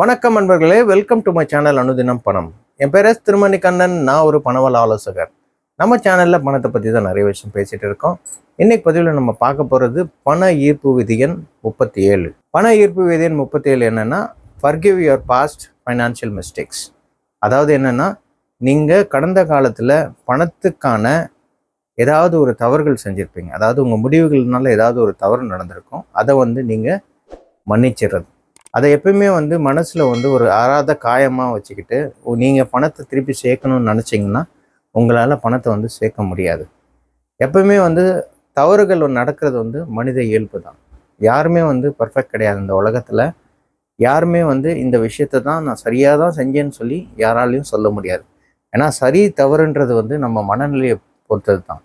வணக்கம் நண்பர்களே welcome to my channel அனுதினம் பணம். என் பேர் எஸ் திருமணி கண்ணன் நான் ஒரு பணவல் ஆலோசகர். நம்ம சேனலில் பணத்தை பற்றி தான் நிறைய விஷயம் பேசிகிட்டு இருக்கோம். இன்னைக்கு பதிவில் நம்ம பார்க்க போகிறது பண ஈர்ப்பு விதியன் முப்பத்தி ஏழு பண ஈர்ப்பு விதியன் முப்பத்தி ஏழு என்னென்னா forgive your past financial mistakes அதாவது என்னென்னா நீங்கள் கடந்த காலத்தில் பணத்துக்கான ஏதாவது ஒரு தவறுகள் செஞ்சுருப்பீங்க. அதாவது உங்கள் முடிவுகள்னால ஏதாவது ஒரு தவறு நடந்திருக்கும். அதை வந்து நீங்கள் மன்னிச்சிடுறது. அதை எப்பயுமே வந்து மனசில் வந்து ஒரு அறாத காயமாக வச்சுக்கிட்டு நீங்கள் பணத்தை திருப்பி சேர்க்கணும்னு நினச்சிங்கன்னா உங்களால் பணத்தை வந்து சேர்க்க முடியாது. எப்பயுமே வந்து தவறுகள் நடக்கிறது வந்து மனித இயல்பு தான். யாருமே வந்து பர்ஃபெக்ட் கிடையாது இந்த உலகத்தில். யாருமே வந்து இந்த விஷயத்தை தான் நான் சரியாக தான் செஞ்சேன்னு சொல்லி யாராலையும் சொல்ல முடியாது. ஏன்னா சரி தவறுன்றது வந்து நம்ம மனநிலையை பொறுத்தது தான்.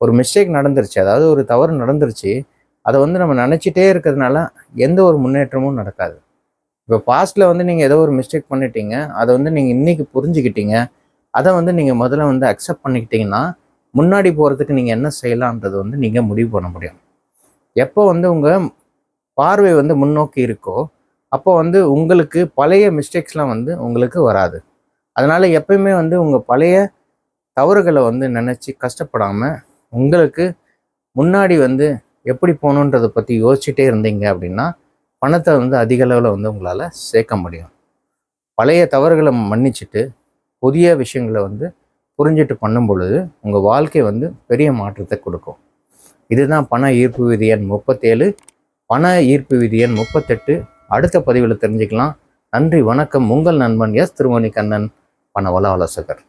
ஒரு மிஸ்டேக் நடந்துருச்சு அதாவது ஒரு தவறு நடந்துருச்சு அதை வந்து நம்ம நினச்சிட்டே இருக்கிறதுனால எந்த ஒரு முன்னேற்றமும் நடக்காது. இப்போ பாஸ்ட்டில் வந்து நீங்கள் ஏதோ ஒரு மிஸ்டேக் பண்ணிட்டீங்க அதை வந்து நீங்கள் இன்றைக்கி புரிஞ்சுக்கிட்டீங்க அதை வந்து நீங்கள் முதல்ல வந்து அக்செப்ட் பண்ணிக்கிட்டீங்கன்னா முன்னாடி போகிறதுக்கு நீங்கள் என்ன செய்யலான்றது வந்து நீங்கள் முடிவு பண்ண முடியும். எப்போ வந்து உங்கள் பார்வை வந்து முன்னோக்கி இருக்கோ அப்போ வந்து உங்களுக்கு பழைய மிஸ்டேக்ஸ்லாம் வந்து உங்களுக்கு வராது. அதனால் எப்பயுமே வந்து உங்கள் பழைய தவறுகளை வந்து நினச்சி கஷ்டப்படாமல் உங்களுக்கு முன்னாடி வந்து எப்படி போகணுன்றதை பற்றி யோசிச்சுட்டே இருந்தீங்க அப்படின்னா பணத்தை வந்து அதிக அளவில் வந்து உங்களால் சேர்க்க முடியும். பழைய தவறுகளை மன்னிச்சுட்டு புதிய விஷயங்களை வந்து புரிஞ்சுட்டு பண்ணும் பொழுது உங்கள் வாழ்க்கை வந்து பெரிய மாற்றத்தை கொடுக்கும். இதுதான் பண ஈர்ப்பு விதி எண் முப்பத்தேழு. பண ஈர்ப்பு விதி எண் முப்பத்தெட்டு. அடுத்த பதிவில் தெரிஞ்சுக்கலாம். நன்றி வணக்கம். உங்கள் நண்பன் எஸ் திருமணி கண்ணன் பண வள ஆலோசகர்.